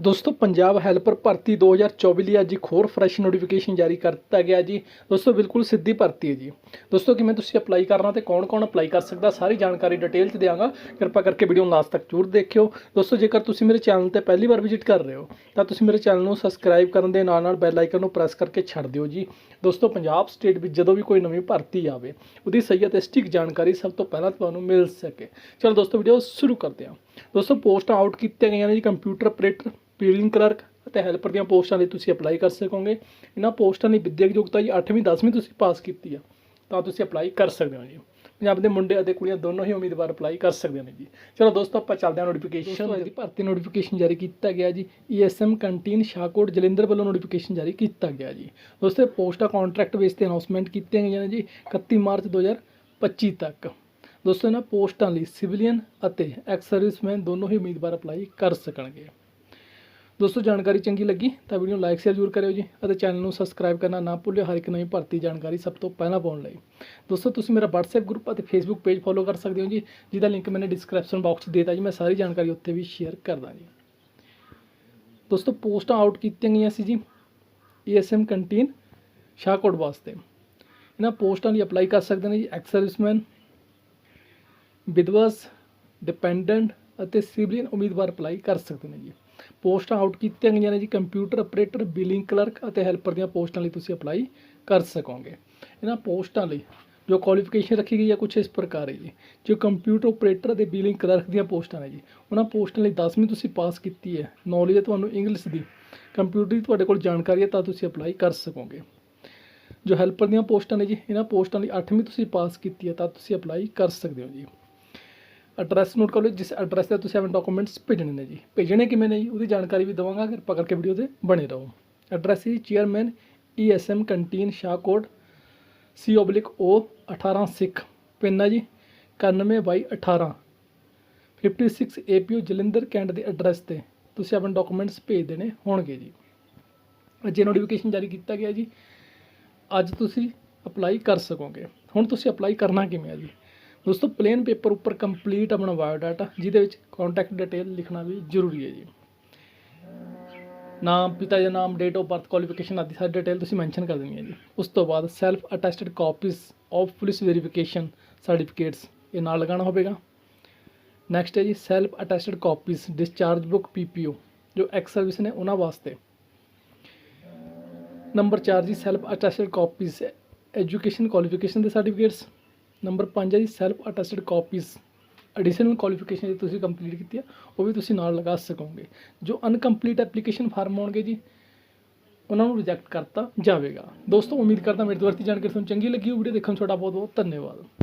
ਦੋਸਤੋ, ਪੰਜਾਬ ਹੈਲਪਰ ਭਰਤੀ 2024 ਲਈ ਅੱਜ ਇੱਕ ਹੋਰ ਫਰੈਸ਼ ਨੋਟੀਫਿਕੇਸ਼ਨ ਜਾਰੀ ਕਰ ਦਿੱਤਾ ਗਿਆ ਜੀ। ਦੋਸਤੋ, ਬਿਲਕੁਲ ਸਿੱਧੀ ਭਰਤੀ ਹੈ ਜੀ। ਦੋਸਤੋ, ਕਿਵੇਂ ਤੁਸੀਂ ਅਪਲਾਈ ਕਰਨਾ ਤੇ ਕੌਣ-ਕੌਣ ਅਪਲਾਈ ਕਰ ਸਕਦਾ, ਸਾਰੀ ਜਾਣਕਾਰੀ ਡਿਟੇਲ 'ਚ ਦਿਆਂਗਾ। ਕਿਰਪਾ ਕਰਕੇ ਵੀਡੀਓ ਨੂੰ ਲਾਸਟ ਤੱਕ ਜ਼ਰੂਰ ਦੇਖਿਓ। ਦੋਸਤੋ, ਜੇਕਰ ਤੁਸੀਂ ਮੇਰੇ ਚੈਨਲ ਤੇ ਪਹਿਲੀ ਵਾਰ ਵਿਜ਼ਿਟ ਕਰ ਰਹੇ ਹੋ, ਤਾਂ ਤੁਸੀਂ ਮੇਰੇ ਚੈਨਲ ਨੂੰ ਸਬਸਕ੍ਰਾਈਬ ਕਰਨ ਦੇ ਨਾਲ ਨਾਲ ਬੈਲ ਆਈਕਨ ਨੂੰ ਪ੍ਰੈਸ ਕਰਕੇ ਛੱਡ ਦਿਓ ਜੀ। ਦੋਸਤੋ, ਪੰਜਾਬ ਸਟੇਟ ਵਿੱਚ ਜਦੋਂ ਵੀ ਕੋਈ ਨਵੀਂ ਭਰਤੀ ਆਵੇ, ਉਹਦੀ ਸਹੀ ਅਤੇ ਸਟਿਕ ਜਾਣਕਾਰੀ ਸਭ ਤੋਂ ਪਹਿਲਾਂ ਤੁਹਾਨੂੰ ਮਿਲ ਸਕੇ। ਚਲੋ ਦੋਸਤੋ ਵੀਡੀਓ ਸ਼ੁਰੂ ਕਰਦੇ ਹਾਂ। ਦੋਸਤੋ ਪੋਸਟਾਂ ਆਊਟ ਕੀਤੀਆਂ ਗਈਆਂ ਨੇ ਜੀ ਕੰਪਿਊਟਰ ਆਪਰੇਟਰ ਬਿਲਿੰਗ ਕਲਰਕ ਅਤੇ ਹੈਲਪਰ ਦੀਆਂ ਪੋਸਟਾਂ ਲਈ ਤੁਸੀਂ ਅਪਲਾਈ ਕਰ ਸਕੋਗੇ। ਇਹਨਾਂ ਪੋਸਟਾਂ ਦੀ ਵਿਦਿਅਕ ਯੋਗਤਾ ਜੀ 8ਵੀਂ 10ਵੀਂ ਤੁਸੀਂ ਪਾਸ ਕੀਤੀ ਆ ਤਾਂ ਤੁਸੀਂ ਅਪਲਾਈ ਕਰ ਸਕਦੇ ਹੋ ਜੀ। ਪੰਜਾਬ ਦੇ ਮੁੰਡੇ ਅਤੇ ਕੁੜੀਆਂ ਦੋਨੋਂ ਹੀ ਉਮੀਦਵਾਰ ਅਪਲਾਈ ਕਰ ਸਕਦੇ ਨੇ ਜੀ। ਚਲੋ ਦੋਸਤੋ ਆਪਾਂ ਚੱਲਦੇ ਹਾਂ ਨੋਟੀਫਿਕੇਸ਼ਨ ਦੀ ਭਰਤੀ ਨੋਟੀਫਿਕੇਸ਼ਨ ਜਾਰੀ ਕੀਤਾ ਗਿਆ ਜੀ। ਈਐਸਐਮ ਕੰਟੀਨ ਸ਼ਾਹਕੋਟ ਜਲੰਧਰ ਵੱਲੋਂ ਨੋਟੀਫਿਕੇਸ਼ਨ ਜਾਰੀ ਕੀਤਾ ਗਿਆ ਜੀ। ਦੋਸਤੋ ਪੋਸਟਾਂ ਕੰਟਰੈਕਟ ਬੇਸ ਤੇ ਅਨਾਉਂਸਮੈਂਟ ਕੀਤੀਆਂ ਗਈਆਂ ਨੇ ਜੀ 31 ਮਾਰਚ 2025 ਤੱਕ। ਦੋਸਤੋ, ਇਹਨਾਂ ਪੋਸਟਾਂ ਲਈ ਸਿਵਲੀਅਨ ਅਤੇ ਐਕਸ ਸਰਵਿਸਮੈਨ ਦੋਨੋਂ ਹੀ ਉਮੀਦਵਾਰ ਅਪਲਾਈ ਕਰ ਸਕਣਗੇ। ਦੋਸਤੋ, ਜਾਣਕਾਰੀ ਚੰਗੀ ਲੱਗੀ ਤਾਂ ਵੀਡੀਓ ਨੂੰ ਲਾਈਕ, ਸ਼ੇਅਰ ਜ਼ਰੂਰ ਕਰਿਓ ਜੀ ਅਤੇ ਚੈਨਲ ਨੂੰ ਸਬਸਕ੍ਰਾਈਬ ਕਰਨਾ ਨਾ ਭੁੱਲਿਓ ਹਰ ਇੱਕ ਨਵੀਂ ਭਰਤੀ ਜਾਣਕਾਰੀ ਸਭ ਤੋਂ ਪਹਿਲਾਂ ਪਾਉਣ ਲਈ। ਦੋਸਤੋ, ਤੁਸੀਂ ਮੇਰਾ WhatsApp ਗਰੁੱਪ ਅਤੇ Facebook ਪੇਜ ਫੋਲੋ ਕਰ ਸਕਦੇ ਹੋ ਜੀ, ਜਿਹਦਾ ਲਿੰਕ ਮੈਨੇ ਡਿਸਕ੍ਰਿਪਸ਼ਨ ਬਾਕਸ 'ਚ ਦੇਤਾ ਜੀ। ਮੈਂ ਸਾਰੀ ਜਾਣਕਾਰੀ ਉੱਥੇ ਵੀ ਸ਼ੇਅਰ ਕਰਦਾ ਜੀ। ਦੋਸਤੋ, ਪੋਸਟਾਂ ਆਊਟ ਕੀਤੀਆਂ ਗਈਆਂ ਸੀ ਜੀ ESM ਕੰਟੀਨ ਸ਼ਾਹਕੋਟ ਵਾਸਤੇ। ਇਹਨਾਂ ਪੋਸਟਾਂ ਲਈ ਅਪਲਾਈ ਕਰ ਸਕਦੇ ਨੇ ਜੀ ਐਕਸ ਸਰਵਿਸਮੈਨ ਵਿਧਵਾਸ ਡਿਪੈਂਡੈਂਟ ਅਤੇ ਸਿਵਲੀਅਨ ਉਮੀਦਵਾਰ ਅਪਲਾਈ ਕਰ ਸਕਦੇ ਨੇ ਜੀ। ਪੋਸਟਾਂ ਆਊਟ ਕੀਤੀਆਂ ਗਈਆਂ ਨੇ ਜੀ ਕੰਪਿਊਟਰ ਆਪਰੇਟਰ ਬਿਲਿੰਗ ਕਲਰਕ ਅਤੇ ਹੈਲਪਰ ਦੀਆਂ ਪੋਸਟਾਂ ਲਈ ਤੁਸੀਂ ਅਪਲਾਈ ਕਰ ਸਕੋਗੇ। ਇਹਨਾਂ ਪੋਸਟਾਂ ਲਈ ਜੋ ਕੁਆਲੀਫਿਕੇਸ਼ਨ ਰੱਖੀ ਗਈ ਹੈ ਕੁਝ ਇਸ ਪ੍ਰਕਾਰ ਹੈ ਜੀ। ਜੋ ਕੰਪਿਊਟਰ ਆਪਰੇਟਰ ਅਤੇ ਬਿਲਿੰਗ ਕਲਰਕ ਦੀਆਂ ਪੋਸਟਾਂ ਨੇ ਜੀ, ਉਹਨਾਂ ਪੋਸਟਾਂ ਲਈ 10ਵੀਂ ਤੁਸੀਂ ਪਾਸ ਕੀਤੀ ਹੈ। ਨੌਲੇਜ ਹੈ ਤੁਹਾਨੂੰ ਇੰਗਲਿਸ਼ ਦੀ। ਕੰਪਿਊਟਰ ਦੀ ਤੁਹਾਡੇ ਕੋਲ ਜਾਣਕਾਰੀ ਹੈ ਤਾਂ ਤੁਸੀਂ ਅਪਲਾਈ ਕਰ ਸਕੋਗੇ। ਜੋ ਹੈਲਪਰ ਦੀਆਂ ਪੋਸਟਾਂ ਨੇ ਜੀ, ਇਹਨਾਂ ਪੋਸਟਾਂ ਲਈ 8ਵੀਂ ਤੁਸੀਂ ਪਾਸ ਕੀਤੀ ਹੈ ਤਾਂ ਤੁਸੀਂ ਅਪਲਾਈ ਕਰ ਸਕਦੇ ਹੋ ਜੀ। ਐਡਰੈਸ ਨੋਟ ਕਰ ਲਓ, ਜਿਸ ਐਡਰੈਸ ਤੇ ਤੁਸੀਂ ਆਪਣੇ ਡਾਕੂਮੈਂਟਸ ਭੇਜਣੇ ਨੇ ਜੀ। ਭੇਜਣੇ ਕਿਵੇਂ ਨੇ ਜੀ? ਉਹਦੀ ਜਾਣਕਾਰੀ ਵੀ ਦਵਾਂਗਾ, ਕਿਰਪਾ ਕਰਕੇ ਵੀਡੀਓ ਤੇ ਬਣੇ ਰਹੋ। ਐਡਰੈਸ ਹੈ chairman ESM canteen Shahkot C oblique O 18 Sikh, pin ਹੈ ਜੀ 91 ਬਾਈ 18 56 ਏਪੀਓ ਜਲੰਧਰ ਕੈਂਟ ਦੇ ਐਡਰੈਸ ਤੇ ਤੁਸੀਂ ਆਪਣੇ ਡਾਕੂਮੈਂਟਸ ਭੇਜ ਦੇਣੇ ਹੋਣਗੇ ਜੀ। ਅਜੇ ਨੋਟੀਫਿਕੇਸ਼ਨ ਜਾਰੀ ਕੀਤਾ ਗਿਆ ਜੀ। ਅੱਜ ਤੁਸੀਂ ਅਪਲਾਈ ਕਰ ਸਕੋਗੇ। ਹੁਣ ਤੁਸੀਂ ਅਪਲਾਈ ਕਰਨਾ ਕਿਵੇਂ ਹੈ ਜੀ? ਦੋਸਤੋ ਪਲੇਨ ਪੇਪਰ ਉੱਪਰ ਕੰਪਲੀਟ ਆਪਣਾ ਬਾਇਓਡਾਟਾ ਜਿਹਦੇ ਵਿੱਚ ਕੰਟੈਕਟ ਡਿਟੇਲ ਲਿਖਣਾ ਵੀ ਜ਼ਰੂਰੀ ਹੈ ਜੀ। ਨਾਮ, ਪਿਤਾ ਦਾ ਨਾਮ ਡੇਟ ਆਫ ਬਰਥ ਕੁਆਲੀਫਿਕੇਸ਼ਨ ਆਦਿ ਸਾਰੀ ਡਿਟੇਲ ਤੁਸੀਂ ਮੈਂਸ਼ਨ ਕਰ ਦੇਣੀ ਹੈ ਜੀ। ਉਸ ਤੋਂ ਬਾਅਦ self attested copies of police verification certificates ਇਹ ਨਾਲ ਲਗਾਉਣਾ ਹੋਵੇਗਾ। ਨੈਕਸਟ ਹੈ ਜੀ self attested copies discharge book PPO ਜੋ ਐਕਸ ਸਰਵਿਸ ਨੇ ਉਹਨਾਂ ਵਾਸਤੇ। ਨੰਬਰ 4 ਜੀ self attested copies education qualification ਦੇ ਸਰਟੀਫਿਕੇਟਸ ਨੰਬਰ 5 ਹੈ ਜੀ self attested copies additional qualification ਜੇ ਤੁਸੀਂ ਕੰਪਲੀਟ ਕੀਤੀ ਆ, ਉਹ ਵੀ ਤੁਸੀਂ ਨਾਲ ਲਗਾ ਸਕੋਗੇ। ਜੋ ਅਨਕੰਪਲੀਟ ਐਪਲੀਕੇਸ਼ਨ ਫਾਰਮ ਆਉਣਗੇ ਜੀ, ਉਹਨਾਂ ਨੂੰ ਰਿਜੈਕਟ ਕਰਤਾ ਜਾਵੇਗਾ। ਦੋਸਤੋ, ਉਮੀਦ ਕਰਦਾ ਮੇਰੇ ਮੇਰੀ ਦੁਆਰਤੀ ਜਾਣਕਾਰੀ ਤੁਹਾਨੂੰ ਚੰਗੀ ਲੱਗੀ ਵੀਡੀਓ ਦੇਖਣ ਨੂੰ ਤੁਹਾਡਾ ਬਹੁਤ ਬਹੁਤ ਧੰਨਵਾਦ।